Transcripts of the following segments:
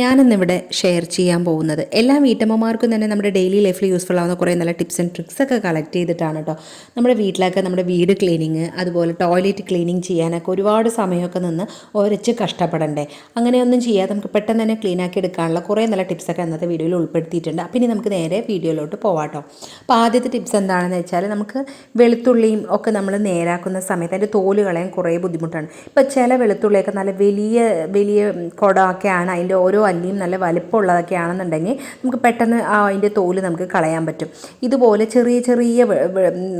ഞാനിന്നിവിടെ ഷെയർ ചെയ്യാൻ പോകുന്നത്. എല്ലാ വീട്ടമ്മമാർക്കും തന്നെ നമ്മുടെ ഡെയിലി ലൈഫിൽ യൂസ്ഫുൾ ആവുന്ന കുറേ നല്ല ടിപ്സ് ആൻഡ് ട്രിക്സ് ഒക്കെ കളക്ട് ചെയ്തിട്ടാണ് കേട്ടോ നമ്മുടെ വീട്ടിലൊക്കെ നമ്മുടെ വീട് ക്ലീനിങ് അതുപോലെ ടോയ്ലറ്റ് ക്ലീനിങ് ചെയ്യാനൊക്കെ ഒരുപാട് സമയമൊക്കെ നിന്ന് ഒരച്ച് കഷ്ടപ്പെടണ്ടേ. അങ്ങനെയൊന്നും ചെയ്യാതെ നമുക്ക് പെട്ടെന്ന് തന്നെ ക്ലീൻ ആക്കി എടുക്കാനുള്ള കുറേ നല്ല ടിപ്സൊക്കെ ഇന്നത്തെ വീഡിയോയിൽ ഉൾപ്പെടുത്തിയിട്ടുണ്ട്. അപ്പം ഇനി നമുക്ക് നേരെ വീഡിയോയിലോട്ട് പോവാട്ടോ അപ്പോൾ ആദ്യത്തെ ടിപ്സ് എന്താണെന്ന് വെച്ചാൽ നമുക്ക് വെളുത്തുള്ളിയും ഒക്കെ നമ്മൾ നേരാക്കുന്ന സമയത്ത് അതിന്റെ തോൽ കളയാൻ കുറേ ബുദ്ധിമുട്ടാണ്. ഇപ്പോൾ ചില വെളുത്തുള്ളിയൊക്കെ നല്ല വലിയ വലിയ കുടമൊക്കെയാണ് അതിന്റെ ഓരോ അല്ലിയും നല്ല വലിപ്പമുള്ളതൊക്കെ ആണെന്നുണ്ടെങ്കിൽ നമുക്ക് പെട്ടെന്ന് ആ അതിന്റെ തോൽ നമുക്ക് കളയാൻ പറ്റും. ഇതുപോലെ ചെറിയ ചെറിയ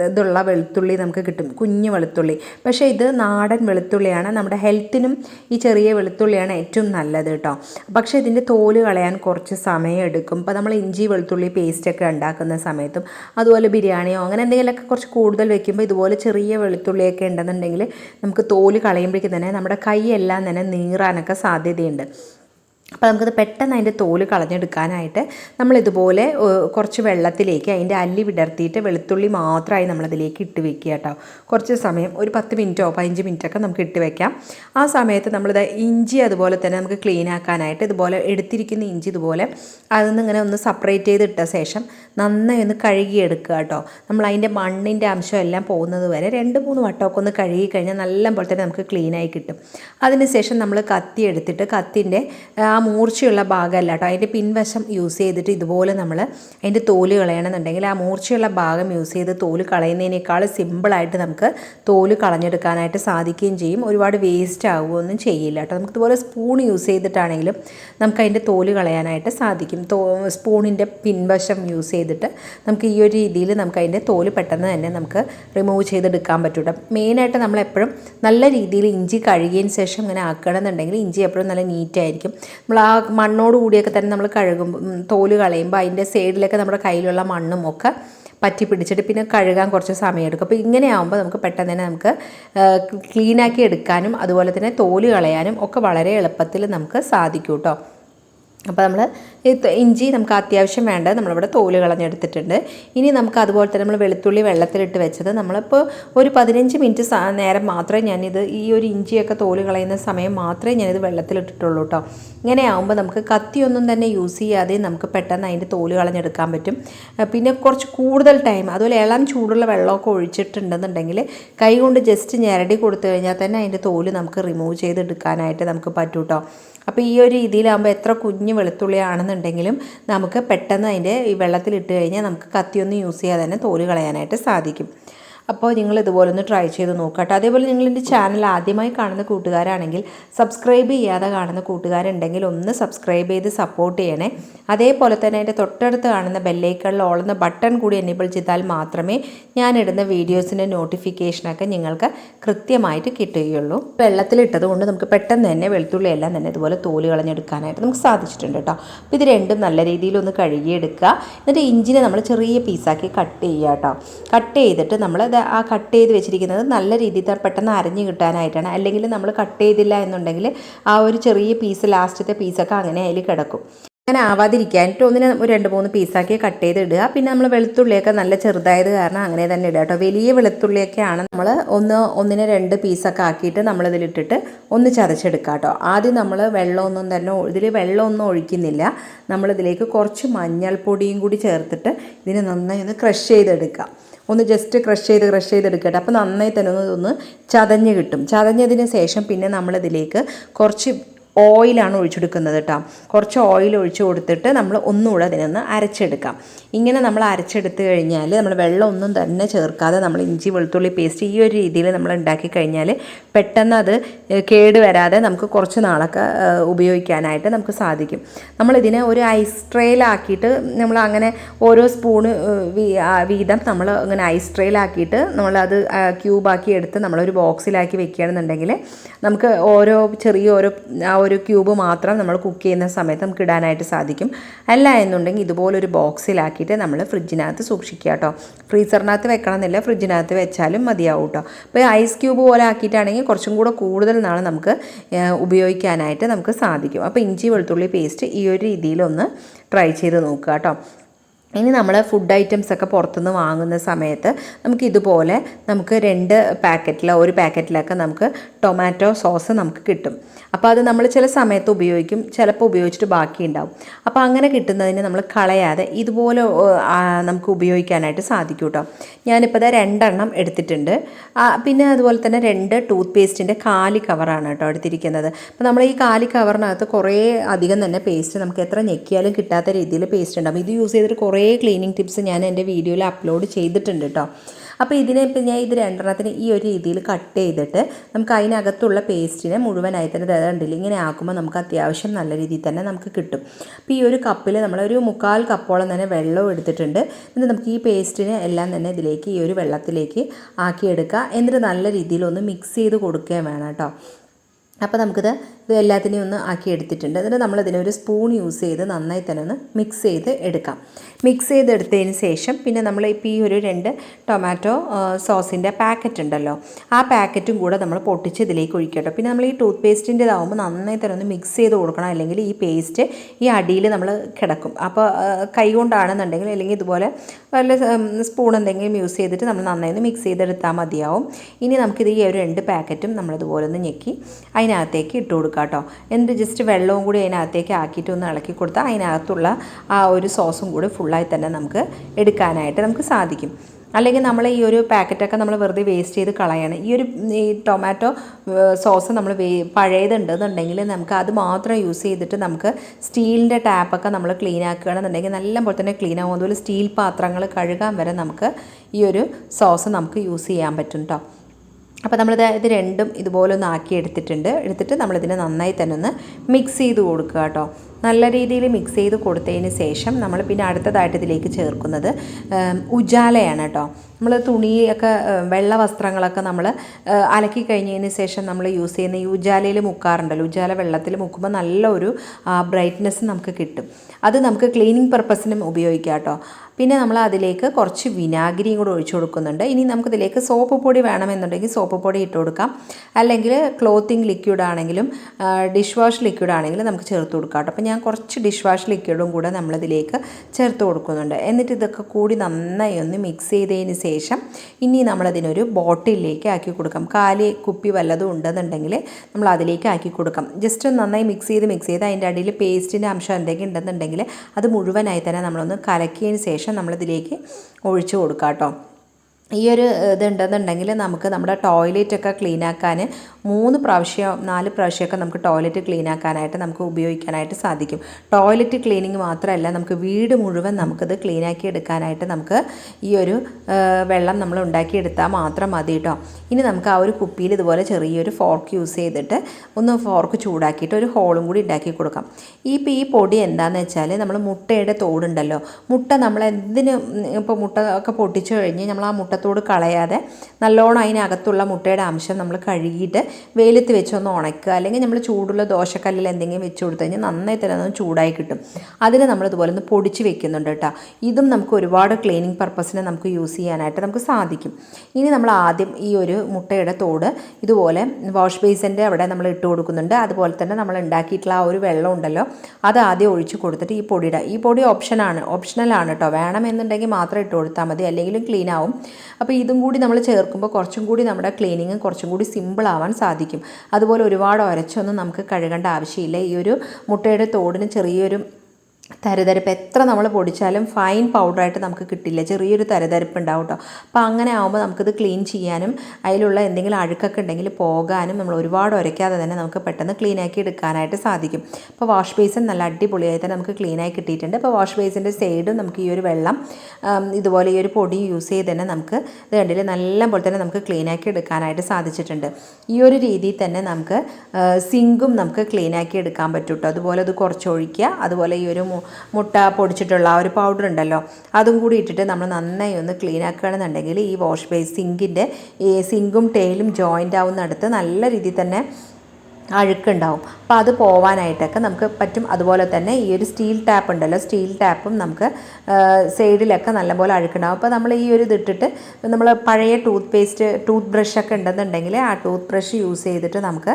ഇതുള്ള വെളുത്തുള്ളി നമുക്ക് കിട്ടും. കുഞ്ഞു വെളുത്തുള്ളി. പക്ഷേ ഇത് നാടൻ വെളുത്തുള്ളിയാണ്. നമ്മുടെ ഹെൽത്തിനും ഈ ചെറിയ വെളുത്തുള്ളിയാണ് ഏറ്റവും നല്ലത് കേട്ടോ. പക്ഷേ ഇതിന്റെ തോൽ കളയാൻ കുറച്ച് സമയം എടുക്കും. ഇപ്പോൾ നമ്മൾ ഇഞ്ചി വെളുത്തുള്ളി പേസ്റ്റൊക്കെ ഉണ്ടാക്കുന്ന സമയത്തും അതുപോലെ ബിരിയാണിയോ അങ്ങനെ എന്തെങ്കിലുമൊക്കെ കുറച്ച് കൂടുതൽ വെക്കുമ്പോൾ ഇതുപോലെ ചെറിയ വെളുത്തുള്ളിയൊക്കെ ഉണ്ടെന്നുണ്ടെങ്കിൽ നമുക്ക് തോൽ കളയുമ്പോഴേക്കും തന്നെ നമ്മുടെ കൈയെല്ലാം തന്നെ നീറാനൊക്കെ സാധ്യതയുണ്ട്. അപ്പോൾ നമുക്കത് പെട്ടെന്ന് അതിന്റെ തോൽ കളഞ്ഞെടുക്കാനായിട്ട് നമ്മളിതുപോലെ കുറച്ച് വെള്ളത്തിലേക്ക് അതിന്റെ അല്ലി വിടർത്തിയിട്ട് വെളുത്തുള്ളി മാത്രമായി നമ്മളതിലേക്ക് ഇട്ട് വെക്കുക കേട്ടോ. കുറച്ച് സമയം ഒരു പത്ത് മിനിറ്റോ പതിനഞ്ച് മിനിറ്റൊക്കെ നമുക്ക് ഇട്ട് വെക്കാം. ആ സമയത്ത് നമ്മളിത് ഇഞ്ചി അതുപോലെ തന്നെ നമുക്ക് ക്ലീൻ ആക്കാനായിട്ട് ഇതുപോലെ എടുത്തിരിക്കുന്ന ഇഞ്ചി ഇതുപോലെ അതിൽ ഇങ്ങനെ ഒന്ന് സെപ്പറേറ്റ് ചെയ്തിട്ട ശേഷം നന്നായി ഒന്ന് കഴുകിയെടുക്കുക കേട്ടോ. നമ്മൾ അതിന്റെ മണ്ണിന്റെ അംശം എല്ലാം പോകുന്നത് വരെ രണ്ട് മൂന്ന് വട്ടമൊക്കെ ഒന്ന് കഴുകി കഴിഞ്ഞാൽ നല്ല പോലെ തന്നെ നമുക്ക് ക്ലീനായി കിട്ടും. അതിനുശേഷം നമ്മൾ കത്തി എടുത്തിട്ട് കത്തിന്റെ ആ മൂർച്ചയുള്ള ഭാഗമല്ല കേട്ടോ. അതിന്റെ പിൻവശം യൂസ് ചെയ്തിട്ട് ഇതുപോലെ നമ്മൾ അതിന്റെ തോൽ കളയണമെന്നുണ്ടെങ്കിൽ ആ മൂർച്ചയുള്ള ഭാഗം യൂസ് ചെയ്ത് തോൽ കളയുന്നതിനേക്കാൾ സിമ്പിളായിട്ട് നമുക്ക് തോൽ കളഞ്ഞെടുക്കാനായിട്ട് സാധിക്കുകയും ചെയ്യും. ഒരുപാട് വേസ്റ്റ് ആവുകയൊന്നും ചെയ്യില്ല കേട്ടോ. നമുക്ക് ഇതുപോലെ സ്പൂൺ യൂസ് ചെയ്തിട്ടാണെങ്കിലും നമുക്ക് അതിന്റെ തോൽ കളയാനായിട്ട് സാധിക്കും. തോ സ്പൂണിന്റെ പിൻവശം യൂസ് ചെയ്തിട്ട് നമുക്ക് ഈ ഒരു രീതിയിൽ നമുക്ക് അതിന്റെ തോൽ പെട്ടെന്ന് തന്നെ നമുക്ക് റിമൂവ് ചെയ്തെടുക്കാൻ പറ്റും കേട്ടോ മെയിനായിട്ട് നമ്മളെപ്പോഴും നല്ല രീതിയിൽ ഇഞ്ചി കഴുകിയതിന് ശേഷം ഇങ്ങനെ ആക്കണമെന്നുണ്ടെങ്കിൽ ഇഞ്ചി എപ്പോഴും നല്ല നീറ്റായിരിക്കും നമ്മൾ ആ മണ്ണോട് കൂടിയൊക്കെ തന്നെ നമ്മൾ കഴുകുമ്പോൾ തോൽ കളയുമ്പോൾ അതിന്റെ സൈഡിലൊക്കെ നമ്മുടെ കയ്യിലുള്ള മണ്ണും ഒക്കെ പറ്റി പിടിച്ചിട്ട് പിന്നെ കഴുകാൻ കുറച്ച് സമയം എടുക്കും. അപ്പോൾ ഇങ്ങനെ ആകുമ്പോൾ നമുക്ക് പെട്ടെന്ന് തന്നെ നമുക്ക് ക്ലീനാക്കി എടുക്കാനും അതുപോലെ തന്നെ തോൽ കളയാനും ഒക്കെ വളരെ എളുപ്പത്തിൽ നമുക്ക് സാധിക്കും കേട്ടോ അപ്പോൾ നമ്മൾ ഇഞ്ചി നമുക്ക് അത്യാവശ്യം വേണ്ട നമ്മളിവിടെ തോൽ കളഞ്ഞെടുത്തിട്ടുണ്ട്. ഇനി നമുക്ക് അതുപോലെ തന്നെ നമ്മൾ വെളുത്തുള്ളി വെള്ളത്തിലിട്ട് വെച്ചത് നമ്മളിപ്പോൾ ഒരു പതിനഞ്ച് മിനിറ്റ് നേരം മാത്രമേ ഞാനിത് ഈ ഒരു ഇഞ്ചിയൊക്കെ തോൽ കളയുന്ന സമയം മാത്രമേ ഞാനിത് വെള്ളത്തിലിട്ടിട്ടുള്ളൂ കേട്ടോ ഇങ്ങനെ ആകുമ്പോൾ നമുക്ക് കത്തിയൊന്നും തന്നെ യൂസ് ചെയ്യാതെ നമുക്ക് പെട്ടെന്ന് അതിന്റെ തോൽ കളഞ്ഞെടുക്കാൻ പറ്റും. പിന്നെ കുറച്ച് കൂടുതൽ ടൈം അതുപോലെ ഇളം ചൂടുള്ള വെള്ളമൊക്കെ ഒഴിച്ചിട്ടുണ്ടെന്നുണ്ടെങ്കിൽ കൈ കൊണ്ട് ജസ്റ്റ് ഞെരടി കൊടുത്തു കഴിഞ്ഞാൽ തന്നെ അതിന്റെ തോൽ നമുക്ക് റിമൂവ് ചെയ്തെടുക്കാനായിട്ട് നമുക്ക് പറ്റൂട്ടോ അപ്പോൾ ഈ ഒരു രീതിയിലാകുമ്പോൾ എത്ര കുഞ്ഞ് വെളുത്തുള്ളി ആണെന്നുണ്ടെങ്കിലും നമുക്ക് പെട്ടെന്ന് അതിന്റെ ഈ വെള്ളത്തിലിട്ട് കഴിഞ്ഞാൽ നമുക്ക് കത്തിയൊന്നും യൂസ് ചെയ്യാതെ തന്നെ തോൽ കളയാനായിട്ട് സാധിക്കും. അപ്പോൾ നിങ്ങൾ ഇതുപോലെ ഒന്ന് ട്രൈ ചെയ്ത് നോക്കട്ടെ. അതേപോലെ നിങ്ങൾ എന്റെ ചാനൽ ആദ്യമായി കാണുന്ന കൂട്ടുകാരാണെങ്കിൽ സബ്സ്ക്രൈബ് ചെയ്യാതെ കാണുന്ന കൂട്ടുകാരുണ്ടെങ്കിൽ ഒന്ന് സബ്സ്ക്രൈബ് ചെയ്ത് സപ്പോർട്ട് ചെയ്യണേ. അതേപോലെ തന്നെ എന്റെ തൊട്ടടുത്ത് കാണുന്ന ബെല്ലൈക്കണിൽ ഓളുന്ന ബട്ടൺ കൂടി എനേബിൾ ചെയ്താൽ മാത്രമേ ഞാൻ ഇടുന്ന വീഡിയോസിന്റെ നോട്ടിഫിക്കേഷനൊക്കെ നിങ്ങൾക്ക് കൃത്യമായിട്ട് കിട്ടുകയുള്ളൂ. വെള്ളത്തിലിട്ടത് കൊണ്ട് നമുക്ക് പെട്ടെന്ന് തന്നെ വെളുത്തുള്ളി എല്ലാം തന്നെ ഇതുപോലെ തോൽ കളഞ്ഞെടുക്കാനായിട്ട് നമുക്ക് സാധിച്ചിട്ടുണ്ട് കേട്ടോ. അപ്പോൾ ഇത് രണ്ടും നല്ല രീതിയിൽ ഒന്ന് കഴുകിയെടുക്കുക. എന്നിട്ട് ഇഞ്ചിനെ നമ്മൾ ചെറിയ പീസാക്കി കട്ട് ചെയ്യുക കേട്ടോ. കട്ട് ചെയ്തിട്ട് നമ്മൾ ഇത് ആ കട്ട് ചെയ്ത് വെച്ചിരിക്കുന്നത് നല്ല രീതിയിൽ പെട്ടെന്ന് അരഞ്ഞ് കിട്ടാനായിട്ടാണ്. അല്ലെങ്കിൽ നമ്മൾ കട്ട് ചെയ്തില്ല എന്നുണ്ടെങ്കിൽ ആ ഒരു ചെറിയ പീസ് ലാസ്റ്റത്തെ പീസൊക്കെ അങ്ങനെ അതിൽ കിടക്കും. അങ്ങനെ ആവാതിരിക്കാൻ ഒന്നിനെ ഒരു രണ്ട് മൂന്ന് പീസാക്കി കട്ട് ചെയ്ത് ഇടുക. പിന്നെ നമ്മൾ വെളുത്തുള്ളിയൊക്കെ നല്ല ചെറുതായത് കാരണം അങ്ങനെ തന്നെ ഇടുക കേട്ടോ വലിയ വെളുത്തുള്ളിയൊക്കെയാണ് നമ്മൾ ഒന്ന് ഒന്നിനെ രണ്ട് പീസൊക്കെ ആക്കിയിട്ട് നമ്മളിതിലിട്ടിട്ട് ഒന്ന് ചതച്ചെടുക്കുക കേട്ടോ ആദ്യം നമ്മൾ വെള്ളമൊന്നും തന്നെ ഇതിൽ വെള്ളമൊന്നും ഒഴിക്കുന്നില്ല. നമ്മളിതിലേക്ക് കുറച്ച് മഞ്ഞൾപ്പൊടിയും കൂടി ചേർത്തിട്ട് ഇതിനെ നന്നായി ഒന്ന് ക്രഷ് ചെയ്തെടുക്കുക. ഒന്ന് ജസ്റ്റ് ക്രഷ് ചെയ്ത് ക്രഷ് ചെയ്തെടുക്കട്ടെ അപ്പോൾ നന്നായി തന്നെ ഒന്ന് ചതഞ്ഞ് കിട്ടും. ചതഞ്ഞതിന് ശേഷം പിന്നെ നമ്മളിതിലേക്ക് കുറച്ച് ഓയിലാണ് ഒഴിച്ചെടുക്കുന്നത് കേട്ടോ കുറച്ച് ഓയിൽ ഒഴിച്ചു കൊടുത്തിട്ട് നമ്മൾ ഒന്നുകൂടെ അതിനൊന്ന് അരച്ചെടുക്കാം. ഇങ്ങനെ നമ്മൾ അരച്ചെടുത്ത് കഴിഞ്ഞാൽ നമ്മൾ വെള്ളം ഒന്നും തന്നെ ചേർക്കാതെ നമ്മൾ ഇഞ്ചി വെളുത്തുള്ളി പേസ്റ്റ് ഈ ഒരു രീതിയിൽ നമ്മൾ ഉണ്ടാക്കി കഴിഞ്ഞാൽ പെട്ടെന്ന് അത് കേട് വരാതെ നമുക്ക് കുറച്ച് നാളൊക്കെ ഉപയോഗിക്കാനായിട്ട് നമുക്ക് സാധിക്കും. നമ്മളിതിനെ ഒരു ഐസ് ട്രേയിലാക്കിയിട്ട് നമ്മൾ അങ്ങനെ ഓരോ സ്പൂണ് വീതം നമ്മൾ അങ്ങനെ ഐസ് ട്രേയിലാക്കിയിട്ട് നമ്മളത് ക്യൂബാക്കി എടുത്ത് നമ്മളൊരു ബോക്സിലാക്കി വെക്കുകയാണെന്നുണ്ടെങ്കിൽ നമുക്ക് ഓരോ ചെറിയ ഓരോ ഒരു ക്യൂബ് മാത്രം നമ്മൾ കുക്ക് ചെയ്യുന്ന സമയത്ത് നമുക്ക് ഇടാനായിട്ട് സാധിക്കും. അല്ല എന്നുണ്ടെങ്കിൽ ഇതുപോലൊരു ബോക്സിലാക്കിയിട്ട് നമ്മൾ ഫ്രിഡ്ജിനകത്ത് സൂക്ഷിക്കുക കേട്ടോ. ഫ്രീസറിനകത്ത് വെക്കണമെന്നില്ല ഫ്രിഡ്ജിനകത്ത് വെച്ചാലും മതിയാവും കേട്ടോ. അപ്പോൾ ഐസ് ക്യൂബ് പോലെ ആക്കിയിട്ടാണെങ്കിൽ കുറച്ചും കൂടെ കൂടുതൽ നാൾ നമുക്ക് ഉപയോഗിക്കാനായിട്ട് നമുക്ക് സാധിക്കും. അപ്പോൾ ഇഞ്ചി വെളുത്തുള്ളി പേസ്റ്റ് ഈ ഒരു രീതിയിലൊന്ന് ട്രൈ ചെയ്ത് നോക്കുക കേട്ടോ. ഇനി നമ്മൾ ഫുഡ് ഐറ്റംസ് ഒക്കെ പുറത്തുനിന്ന് വാങ്ങുന്ന സമയത്ത് നമുക്ക് ഇതുപോലെ നമുക്ക് രണ്ട് പാക്കറ്റിലോ ഒരു പാക്കറ്റിലൊക്കെ നമുക്ക് ടൊമാറ്റോ സോസ് നമുക്ക് കിട്ടും. അപ്പോൾ അത് നമ്മൾ ചില സമയത്ത് ഉപയോഗിക്കും ചിലപ്പോൾ ഉപയോഗിച്ചിട്ട് ബാക്കി ഉണ്ടാവും. അപ്പോൾ അങ്ങനെ കിട്ടുന്നതിന് നമ്മൾ കളയാതെ ഇതുപോലെ നമുക്ക് ഉപയോഗിക്കാനായിട്ട് സാധിക്കും കേട്ടോ ഞാനിപ്പോൾ രണ്ടെണ്ണം എടുത്തിട്ടുണ്ട്. പിന്നെ അതുപോലെ തന്നെ രണ്ട് ടൂത്ത് പേസ്റ്റിന്റെ കാലി കവറാണ് കേട്ടോ എടുത്തിരിക്കുന്നത്. അപ്പോൾ നമ്മൾ ഈ കാലി കവറിനകത്ത് കുറേ അധികം തന്നെ പേസ്റ്റ് നമുക്ക് എത്ര ഞെക്കിയാലും കിട്ടാത്ത രീതിയിൽ പേസ്റ്റ് ഉണ്ടാകും ഇത് യൂസ് ചെയ്തിട്ട് കുറേ ക്ലീനിങ് ടിപ്സ് ഞാൻ എന്റെ വീഡിയോയിൽ അപ്ലോഡ് ചെയ്തിട്ടുണ്ട് കേട്ടോ അപ്പോൾ ഇതിനെ ഇപ്പം ഞാൻ ഇത് രണ്ടെണ്ണത്തിന് ഈ ഒരു രീതിയിൽ കട്ട് ചെയ്തിട്ട് നമുക്ക് അതിനകത്തുള്ള പേസ്റ്റിനെ മുഴുവനായി തന്നെ തരണ്ടില്ല ഇങ്ങനെ ആക്കുമ്പോൾ നമുക്ക് അത്യാവശ്യം നല്ല രീതിയിൽ തന്നെ നമുക്ക് കിട്ടും. അപ്പോൾ ഈ ഒരു കപ്പിൽ നമ്മളൊരു മുക്കാൽ കപ്പോളം തന്നെ വെള്ളം എടുത്തിട്ടുണ്ട്. എന്നിട്ട് നമുക്ക് ഈ പേസ്റ്റിനെ എല്ലാം തന്നെ ഇതിലേക്ക് ഈ ഒരു വെള്ളത്തിലേക്ക് ആക്കിയെടുക്കുക എന്നിട്ട് നല്ല രീതിയിൽ ഒന്ന് മിക്സ് ചെയ്ത് കൊടുക്കുകയും വേണം കേട്ടോ അപ്പോൾ നമുക്കിത് ഇത് എല്ലാത്തിനെയും ഒന്ന് ആക്കി എടുത്തിട്ടുണ്ട് എന്നിട്ട് നമ്മളിതിനെ ഒരു സ്പൂൺ യൂസ് ചെയ്ത് നന്നായി തന്നെ ഒന്ന് മിക്സ് ചെയ്ത് എടുക്കാം. മിക്സ് ചെയ്തെടുത്തതിന് ശേഷം പിന്നെ നമ്മൾ ഇപ്പോൾ ഈ ഒരു രണ്ട് ടൊമാറ്റോ സോസിന്റെ പാക്കറ്റ് ഉണ്ടല്ലോ. ആ പാക്കറ്റും കൂടെ നമ്മൾ പൊട്ടിച്ച് ഇതിലേക്ക് ഒഴിക്കട്ടോ. പിന്നെ നമ്മൾ ഈ ടൂത്ത് പേസ്റ്റിന്റെതാവുമ്പോൾ നന്നായി തന്നെ ഒന്ന് മിക്സ് ചെയ്ത് കൊടുക്കണം. അല്ലെങ്കിൽ ഈ പേസ്റ്റ് ഈ അടിയിൽ നമ്മൾ കിടക്കും. അപ്പോൾ കൈ കൊണ്ടാണെന്നുണ്ടെങ്കിൽ അല്ലെങ്കിൽ ഇതുപോലെ വല്ല സ്പൂൺ എന്തെങ്കിലും യൂസ് ചെയ്തിട്ട് നമ്മൾ നന്നായി ഒന്ന് മിക്സ് ചെയ്തെടുത്താൽ മതിയാവും. ഇനി നമുക്കിത് ഈ ഒരു രണ്ട് പാക്കറ്റും നമ്മളിതുപോലെ ഒന്ന് ഞെക്കി അതിനകത്തേക്ക് ഇട്ട് കൊടുക്കുക കേട്ടോ എന്നിട്ട് ജസ്റ്റ് വെള്ളവും കൂടി അതിനകത്തേക്ക് ആക്കിയിട്ട് ഒന്ന് ഇളക്കി കൊടുത്താൽ അതിനകത്തുള്ള ആ ഒരു സോസും കൂടി ഫുള്ളായി തന്നെ നമുക്ക് എടുക്കാനായിട്ട് നമുക്ക് സാധിക്കും. അല്ലെങ്കിൽ നമ്മൾ ഈ ഒരു പാക്കറ്റൊക്കെ നമ്മൾ വെറുതെ വേസ്റ്റ് ചെയ്ത് കളയാണ്. ഈ ഒരു ഈ ടൊമാറ്റോ സോസ് നമ്മൾ വേ പഴയതുണ്ടെന്നുണ്ടെങ്കിൽ നമുക്ക് അത് മാത്രം യൂസ് ചെയ്തിട്ട് നമുക്ക് സ്റ്റീലിന്റെ ടാപ്പൊക്കെ നമ്മൾ ക്ലീൻ ആക്കുകയാണെന്നുണ്ടെങ്കിൽ നല്ല പോലെ തന്നെ ക്ലീൻ ആകും അതുപോലെ സ്റ്റീൽ പാത്രങ്ങൾ കഴുകാൻ വരെ നമുക്ക് ഈ ഒരു സോസ് നമുക്ക് യൂസ് ചെയ്യാൻ പറ്റും കേട്ടോ അപ്പോൾ നമ്മളിത് ഇത് രണ്ടും ഇതുപോലെ ഒന്ന് ആക്കി എടുത്തിട്ടുണ്ട് എടുത്തിട്ട് നമ്മളിതിനെ നന്നായി തന്നെ ഒന്ന് മിക്സ് ചെയ്ത് കൊടുക്കുക കേട്ടോ. നല്ല രീതിയിൽ മിക്സ് ചെയ്ത് കൊടുത്തതിന് ശേഷം നമ്മൾ പിന്നെ അടുത്തതായിട്ട് ഇതിലേക്ക് ചേർക്കുന്നത് ഉജാലയാണ് കേട്ടോ. നമ്മൾ തുണിയൊക്കെ വെള്ള വസ്ത്രങ്ങളൊക്കെ നമ്മൾ അലക്കി കഴിഞ്ഞതിന് ശേഷം നമ്മൾ യൂസ് ചെയ്യുന്ന ഈ ഉജാലയിൽ മുക്കാറുണ്ടല്ലോ. ഉജാല വെള്ളത്തിൽ മുക്കുമ്പോൾ നല്ലൊരു ബ്രൈറ്റ്നെസ് നമുക്ക് കിട്ടും. അത് നമുക്ക് ക്ലീനിങ് പർപ്പസിനും ഉപയോഗിക്കാം കേട്ടോ. പിന്നെ നമ്മൾ അതിലേക്ക് കുറച്ച് വിനാഗിരിയും കൂടെ ഒഴിച്ചു കൊടുക്കുന്നുണ്ട്. ഇനി നമുക്കിതിലേക്ക് സോപ്പ് പൊടി വേണമെന്നുണ്ടെങ്കിൽ സോപ്പ് പൊടി ഇട്ട് കൊടുക്കാം. അല്ലെങ്കിൽ ക്ലോത്തിങ് ലിക്വിഡ് ആണെങ്കിലും ഡിഷ് വാഷ് ലിക്വിഡ് ആണെങ്കിലും നമുക്ക് ചേർത്ത് കൊടുക്കാം കേട്ടോ. അപ്പോൾ ഞാൻ കുറച്ച് ഡിഷ് വാഷ് ലിക്വിഡും കൂടെ നമ്മളിതിലേക്ക് ചേർത്ത് കൊടുക്കുന്നുണ്ട്. എന്നിട്ട് ഇതൊക്കെ കൂടി നന്നായി ഒന്ന് മിക്സ് ചെയ്തതിന് ശേഷം ഇനി നമ്മളതിനൊരു ബോട്ടിലേക്ക് ആക്കി കൊടുക്കാം. കാലി കുപ്പി വല്ലതും ഉണ്ടെന്നുണ്ടെങ്കിൽ നമ്മൾ അതിലേക്ക് ആക്കി കൊടുക്കാം. ജസ്റ്റ് ഒന്ന് നന്നായി മിക്സ് ചെയ്ത് മിക്സ് ചെയ്ത് അതിന്റെ അടിയിൽ പേസ്റ്റിന്റെ അംശം എന്തെങ്കിലും ഉണ്ടെന്നുണ്ടെങ്കിൽ അത് മുഴുവനായി തന്നെ നമ്മളൊന്ന് കലക്കിയതിന് ശേഷം നമ്മളിതിലേക്ക് ഒഴിച്ചു കൊടുക്കാം കേട്ടോ. ഈ ഒരു ഇതുണ്ടെന്നുണ്ടെങ്കിൽ നമുക്ക് നമ്മുടെ ടോയ്ലറ്റൊക്കെ ക്ലീൻ ആക്കാൻ മൂന്ന് പ്രാവശ്യം നാല് പ്രാവശ്യമൊക്കെ നമുക്ക് ടോയ്ലറ്റ് ക്ലീൻ ആക്കാനായിട്ട് നമുക്ക് ഉപയോഗിക്കാനായിട്ട് സാധിക്കും. ടോയ്ലറ്റ് ക്ലീനിങ് മാത്രമല്ല നമുക്ക് വീട് മുഴുവൻ നമുക്കത് ക്ലീൻ ആക്കി എടുക്കാനായിട്ട് നമുക്ക് ഈ ഒരു വെള്ളം നമ്മൾ ഉണ്ടാക്കിയെടുത്താൽ മാത്രം മതി കേട്ടോ ഇനി നമുക്ക് ആ ഒരു കുപ്പിയിൽ ഇതുപോലെ ചെറിയൊരു ഫോർക്ക് യൂസ് ചെയ്തിട്ട് ഒന്ന് ഫോർക്ക് ചൂടാക്കിയിട്ട് ഒരു ഹോളും കൂടി ഉണ്ടാക്കി കൊടുക്കാം. ഈ ഇപ്പോൾ ഈ പൊടി എന്താണെന്ന് വെച്ചാൽ നമ്മൾ മുട്ടയുടെ തോടുണ്ടല്ലോ. മുട്ട നമ്മൾ എന്തിന് ഇപ്പോൾ മുട്ട ഒക്കെ പൊട്ടിച്ചു കഴിഞ്ഞ് നമ്മൾ ആ മുട്ടത്തോട് കളയാതെ നല്ലോണം അതിനകത്തുള്ള മുട്ടയുടെ അംശം നമ്മൾ കഴുകിയിട്ട് വെയിലത്ത് വെച്ചൊന്ന് ഉണക്കുക. അല്ലെങ്കിൽ നമ്മൾ ചൂടുള്ള ദോശക്കല്ലിൽ എന്തെങ്കിലും വെച്ച് കൊടുത്തു കഴിഞ്ഞാൽ നന്നായി തന്നെ ഒന്ന് ചൂടായി കിട്ടും. അതിന് നമ്മൾ ഇതുപോലെ ഒന്ന് പൊടിച്ച് വെക്കുന്നുണ്ട് കേട്ടോ. ഇതും നമുക്ക് ഒരുപാട് ക്ലീനിങ് പർപ്പസിന് നമുക്ക് യൂസ് ചെയ്യാനായിട്ട് നമുക്ക് സാധിക്കും. ഇനി നമ്മൾ ആദ്യം ഈ ഒരു മുട്ടയുടെ തോട് ഇതുപോലെ വാഷ് ബേസിന്റെ അവിടെ നമ്മൾ ഇട്ട് കൊടുക്കുന്നുണ്ട്. അതുപോലെ തന്നെ നമ്മൾ ഉണ്ടാക്കിയിട്ടുള്ള ആ ഒരു വെള്ളം ഉണ്ടല്ലോ അത് ആദ്യം ഒഴിച്ച് കൊടുത്തിട്ട് ഈ പൊടിയുടെ ഈ പൊടി ഓപ്ഷനാണ് ഓപ്ഷണലാണ് കേട്ടോ. വേണമെന്നുണ്ടെങ്കിൽ മാത്രം ഇട്ട് കൊടുത്താൽ മതി. അല്ലെങ്കിലും ക്ലീൻ ആവും. അപ്പോൾ ഇതും കൂടി നമ്മൾ ചേർക്കുമ്പോൾ കുറച്ചും കൂടി നമ്മുടെ ക്ലീനിങ് കുറച്ചും കൂടി സിമ്പിൾ ആവാൻ സാധിക്കും. അതുപോലെ ഒരുപാട് ഉരച്ചൊന്നും നമുക്ക് കഴുകേണ്ട ആവശ്യമില്ല. ഈ ഒരു മുട്ടയുടെ തോടിന് ചെറിയൊരു തരിതരിപ്പ് എത്ര നമ്മൾ പൊടിച്ചാലും ഫൈൻ പൗഡറായിട്ട് നമുക്ക് കിട്ടില്ല. ചെറിയൊരു തരിതരിപ്പ് ഉണ്ടാവും കേട്ടോ അപ്പോൾ അങ്ങനെ ആകുമ്പോൾ നമുക്കിത് ക്ലീൻ ചെയ്യാനും അതിലുള്ള എന്തെങ്കിലും അഴുക്കൊക്കെ ഉണ്ടെങ്കിൽ പോകാനും നമ്മൾ ഒരുപാട് ഉരയ്ക്കാതെ തന്നെ നമുക്ക് പെട്ടെന്ന് ക്ലീൻ ആക്കി എടുക്കാനായിട്ട് സാധിക്കും. അപ്പോൾ വാഷ് ബേസിൻ നല്ല അടിപൊളിയായി തന്നെ നമുക്ക് ക്ലീൻ ആയി കിട്ടിയിട്ടുണ്ട്. അപ്പോൾ വാഷ് ബേസിന്റെ സൈഡും നമുക്ക് ഈ ഒരു വെള്ളം ഇതുപോലെ ഈ ഒരു പൊടി യൂസ് ചെയ്ത് തന്നെ നമുക്ക് ഇത് കണ്ടില്ല? നല്ല പോലെ തന്നെ നമുക്ക് ക്ലീൻ ആക്കി എടുക്കാനായിട്ട് സാധിച്ചിട്ടുണ്ട്. ഈ ഒരു രീതിയിൽ തന്നെ നമുക്ക് സിങ്കും നമുക്ക് ക്ലീൻ ആക്കി എടുക്കാൻ പറ്റും കേട്ടോ അതുപോലെ അത് കുറച്ച് ഒഴിക്കുക അതുപോലെ ഈ ഒരു മുട്ട പൊടിച്ചിട്ടുള്ള ആ ഒരു പൗഡർ ഉണ്ടല്ലോ. അതും കൂടി ഇട്ടിട്ട് നമ്മൾ നന്നായി ഒന്ന് ക്ലീൻ ആക്കുകയാണെന്നുണ്ടെങ്കിൽ ഈ വാഷ് ബേസ് സിങ്കിന്റെ ഈ സിങ്കും ടേലും ജോയിന്റ് ആവുന്നിടത്ത് നല്ല രീതിയിൽ തന്നെ അഴുക്കുണ്ടാവും. അപ്പോൾ അത് പോവാനായിട്ടൊക്കെ നമുക്ക് പറ്റും. അതുപോലെ തന്നെ ഈ ഒരു സ്റ്റീൽ ടാപ്പ് ഉണ്ടല്ലോ സ്റ്റീൽ ടാപ്പും നമുക്ക് സൈഡിലൊക്കെ നല്ലപോലെ അഴുക്കുണ്ടാവും. അപ്പോൾ നമ്മൾ ഈ ഒരു ഇതിട്ടിട്ട് നമ്മൾ പഴയ ടൂത്ത് പേസ്റ്റ് ടൂത്ത് ബ്രഷൊക്കെ ഉണ്ടെന്നുണ്ടെങ്കിൽ ആ ടൂത്ത് ബ്രഷ് യൂസ് ചെയ്തിട്ട് നമുക്ക്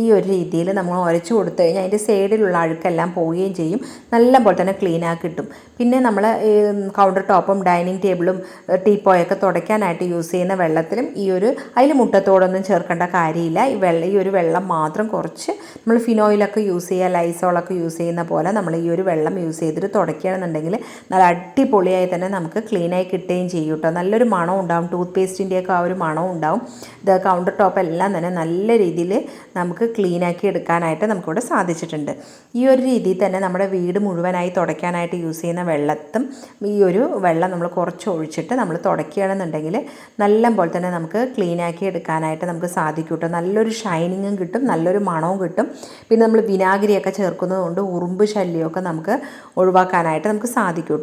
ഈ ഒരു രീതിയിൽ നമ്മൾ ഉരച്ച് കൊടുത്തു കഴിഞ്ഞാൽ അതിന്റെ സൈഡിലുള്ള അഴുക്കെല്ലാം പോവുകയും ചെയ്യും. നല്ല പോലെ തന്നെ ക്ലീൻ ആക്കി കിട്ടും. പിന്നെ നമ്മൾ കൗണ്ടർ ടോപ്പും ഡൈനിങ് ടേബിളും ടീപ്പോയൊക്കെ തുടയ്ക്കാനായിട്ട് യൂസ് ചെയ്യുന്ന വെള്ളത്തിലും ഈ ഒരു അതിൽ മുട്ടത്തോടൊന്നും ചേർക്കേണ്ട കാര്യമില്ല. ഈ വെള്ളം ഈ ഒരു വെള്ളം മാത്രം കുറച്ച് നമ്മൾ ഫിനോയിലൊക്കെ യൂസ് ചെയ്യുക ലൈസോളൊക്കെ യൂസ് ചെയ്യുന്ന പോലെ നമ്മൾ ഈ ഒരു വെള്ളം യൂസ് ചെയ്തിട്ട് തുടയ്ക്കുകയാണെന്നുണ്ടെങ്കിൽ നല്ല അടിപൊളിയായി തന്നെ നമുക്ക് ക്ലീനായി കിട്ടുകയും ചെയ്യും കേട്ടോ. നല്ലൊരു മണം ഉണ്ടാവും. ടൂത്ത് പേസ്റ്റിന്റെയൊക്കെ ആ ഒരു മണം ഉണ്ടാവും. ഇത് കൗണ്ടർ ടോപ്പ് എല്ലാം തന്നെ നല്ല രീതിയിൽ നമുക്ക് ക്ലീനാക്കി എടുക്കാനായിട്ട് നമുക്കിവിടെ സാധിച്ചിട്ടുണ്ട്. ഈ ഒരു രീതിയിൽ തന്നെ നമ്മുടെ വീട് മുഴുവനായി തുടയ്ക്കാനായിട്ട് യൂസ് ചെയ്യുന്ന വെള്ളത്തും ഈ ഒരു വെള്ളം നമ്മൾ കുറച്ച് ഒഴിച്ചിട്ട് നമ്മൾ തുടയ്ക്കുകയാണെന്നുണ്ടെങ്കിൽ നല്ല പോലെ തന്നെ നമുക്ക് ക്ലീൻ ആക്കി എടുക്കാനായിട്ട് നമുക്ക് സാധിക്കും നല്ലൊരു ഷൈനിങ്ങും കിട്ടും നല്ലൊരു മണവും കിട്ടും. പിന്നെ നമ്മൾ വിനാഗിരിയൊക്കെ ചേർക്കുന്നതുകൊണ്ട് ഉറുമ്പ് ശല്യമൊക്കെ നമുക്ക് ഒഴിവാക്കാനായിട്ട് നമുക്ക് സാധിക്കും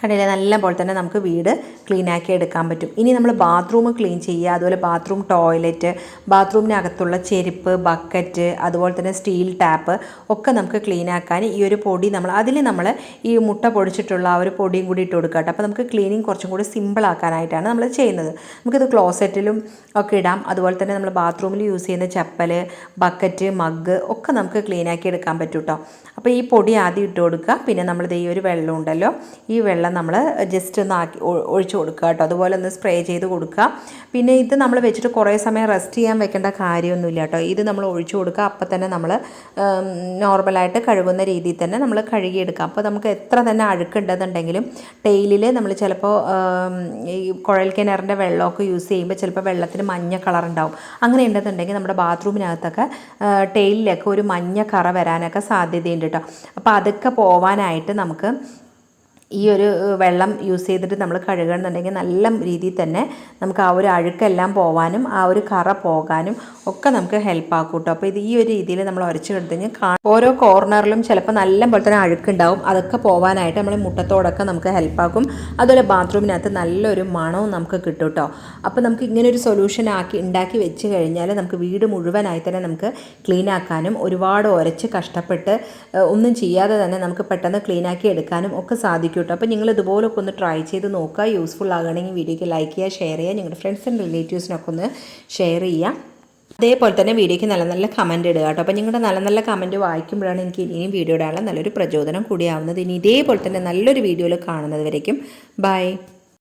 കണ്ടില്ലേ? നല്ല പോലെ തന്നെ നമുക്ക് വീട് ക്ലീൻ ആക്കി എടുക്കാൻ പറ്റും. ഇനി നമ്മൾ ബാത്റൂം ക്ലീൻ ചെയ്യുക അതുപോലെ ബാത്റൂം ടോയ്ലറ്റ് ബാത്റൂമിനകത്തുള്ള ചെരുപ്പ് ബക്കറ്റ് അതുപോലെ തന്നെ സ്റ്റീൽ ടാപ്പ് ഒക്കെ നമുക്ക് ക്ലീൻ ആക്കാൻ ഈ ഒരു പൊടി നമ്മൾ അതിൽ നമ്മൾ ഈ മുട്ട പൊടിച്ചിട്ടുള്ള ആ ഒരു പൊടിയും കൂടി ഇട്ട് കൊടുക്കുക അപ്പോൾ നമുക്ക് ക്ലീനിങ് കുറച്ചും കൂടി സിമ്പിൾ ആക്കാനായിട്ടാണ് നമ്മൾ ചെയ്യുന്നത്. നമുക്കിത് ക്ലോസറ്റിലും ഒക്കെ ഇടാം. അതുപോലെ തന്നെ നമ്മൾ ബാത്റൂമിൽ യൂസ് ചെയ്യുന്ന ചപ്പൽ ബക്കറ്റ് മഗ് ഒക്കെ നമുക്ക് ക്ലീൻ ആക്കി എടുക്കാൻ പറ്റും കേട്ടോ അപ്പോൾ ഈ പൊടി ആദ്യം ഇട്ട് കൊടുക്കുക. പിന്നെ നമ്മളിത് ഈ ഒരു വെള്ളം ഉണ്ടല്ലോ ഈ വെള്ളം നമ്മൾ ജസ്റ്റ് ഒന്ന് ആക്കി ഒഴിച്ചു ഒഴിച്ച് കൊടുക്കുക കേട്ടോ. അതുപോലെ ഒന്ന് സ്പ്രേ ചെയ്ത് കൊടുക്കുക. പിന്നെ ഇത് നമ്മൾ വെച്ചിട്ട് കുറേ സമയം റെസ്റ്റ് ചെയ്യാൻ വെക്കേണ്ട കാര്യമൊന്നുമില്ല കേട്ടോ. ഇത് നമ്മൾ ഒഴിച്ച് കൊടുക്കുക. അപ്പം തന്നെ നമ്മൾ നോർമലായിട്ട് കഴുകുന്ന രീതിയിൽ തന്നെ നമ്മൾ കഴുകിയെടുക്കുക അപ്പോൾ നമുക്ക് എത്ര തന്നെ അഴുക്കുണ്ടെന്നുണ്ടെങ്കിലും ടെയിലിൽ നമ്മൾ ചിലപ്പോൾ ഈ കുഴൽ കിണറിന്റെ വെള്ളമൊക്കെ യൂസ് ചെയ്യുമ്പോൾ ചിലപ്പോൾ വെള്ളത്തിന് മഞ്ഞ കളർ ഉണ്ടാവും. അങ്ങനെ ഉണ്ടെന്നുണ്ടെങ്കിൽ നമ്മുടെ ബാത്റൂമിനകത്തൊക്കെ ടെയിലിലൊക്കെ ഒരു മഞ്ഞ കറ വരാനൊക്കെ സാധ്യതയുണ്ട് കേട്ടോ. അപ്പോൾ അതൊക്കെ പോവാനായിട്ട് നമുക്ക് ഈ ഒരു വെള്ളം യൂസ് ചെയ്തിട്ട് നമ്മൾ കഴുകണമെന്നുണ്ടെങ്കിൽ നല്ല രീതിയിൽ തന്നെ നമുക്ക് ആ ഒരു അഴുക്കെല്ലാം പോവാനും ആ ഒരു കറ പോകാനും ഒക്കെ നമുക്ക് ഹെൽപ്പ് ആക്കും കേട്ടോ അപ്പോൾ ഇത് ഈ ഒരു രീതിയിൽ നമ്മൾ ഉരച്ച് എടുത്തു കഴിഞ്ഞാൽ ഓരോ കോർണറിലും ചിലപ്പോൾ നല്ല പോലെ തന്നെ അഴുക്കുണ്ടാവും. അതൊക്കെ പോവാനായിട്ട് നമ്മൾ മുട്ടത്തോടൊക്കെ നമുക്ക് ഹെൽപ്പാക്കും അതുപോലെ ബാത്റൂമിനകത്ത് നല്ലൊരു മണവും നമുക്ക് കിട്ടും കേട്ടോ അപ്പോൾ നമുക്ക് ഇങ്ങനെ ഒരു സൊല്യൂഷൻ ആക്കി ഉണ്ടാക്കി വെച്ച് കഴിഞ്ഞാൽ നമുക്ക് വീട് മുഴുവനായി തന്നെ നമുക്ക് ക്ലീൻ ആക്കാനും ഒരുപാട് ഉരച്ച് കഷ്ടപ്പെട്ട് ഒന്നും ചെയ്യാതെ തന്നെ നമുക്ക് പെട്ടെന്ന് ക്ലീൻ ആക്കി എടുക്കാനും ഒക്കെ സാധിക്കും കേട്ടോ. അപ്പോൾ നിങ്ങൾ ഇതുപോലൊക്കെ ഒന്ന് ട്രൈ ചെയ്ത് നോക്കുക. യൂസ്ഫുൾ ആകണമെങ്കിൽ വീഡിയോക്ക് ലൈക്ക് ചെയ്യുക ഷെയർ ചെയ്യുക നിങ്ങളുടെ ഫ്രണ്ട്സ് ആൻഡ് റിലേറ്റീവ്സിനൊക്കെ ഒന്ന് ഷെയർ ചെയ്യുക. അതേപോലെ തന്നെ വീഡിയോയ്ക്ക് നല്ല നല്ല കമന്റ് ഇടുക കേട്ടോ. അപ്പോൾ നിങ്ങളുടെ നല്ല നല്ല കമന്റ് വായിക്കുമ്പോഴാണ് എനിക്ക് ഇനിയും വീഡിയോ ഇടാനുള്ള നല്ലൊരു പ്രചോദനം കൂടിയാവുന്നത്. ഇനി ഇതേപോലെ തന്നെ നല്ലൊരു വീഡിയോയിൽ കാണുന്നത് വരയ്ക്കും ബൈ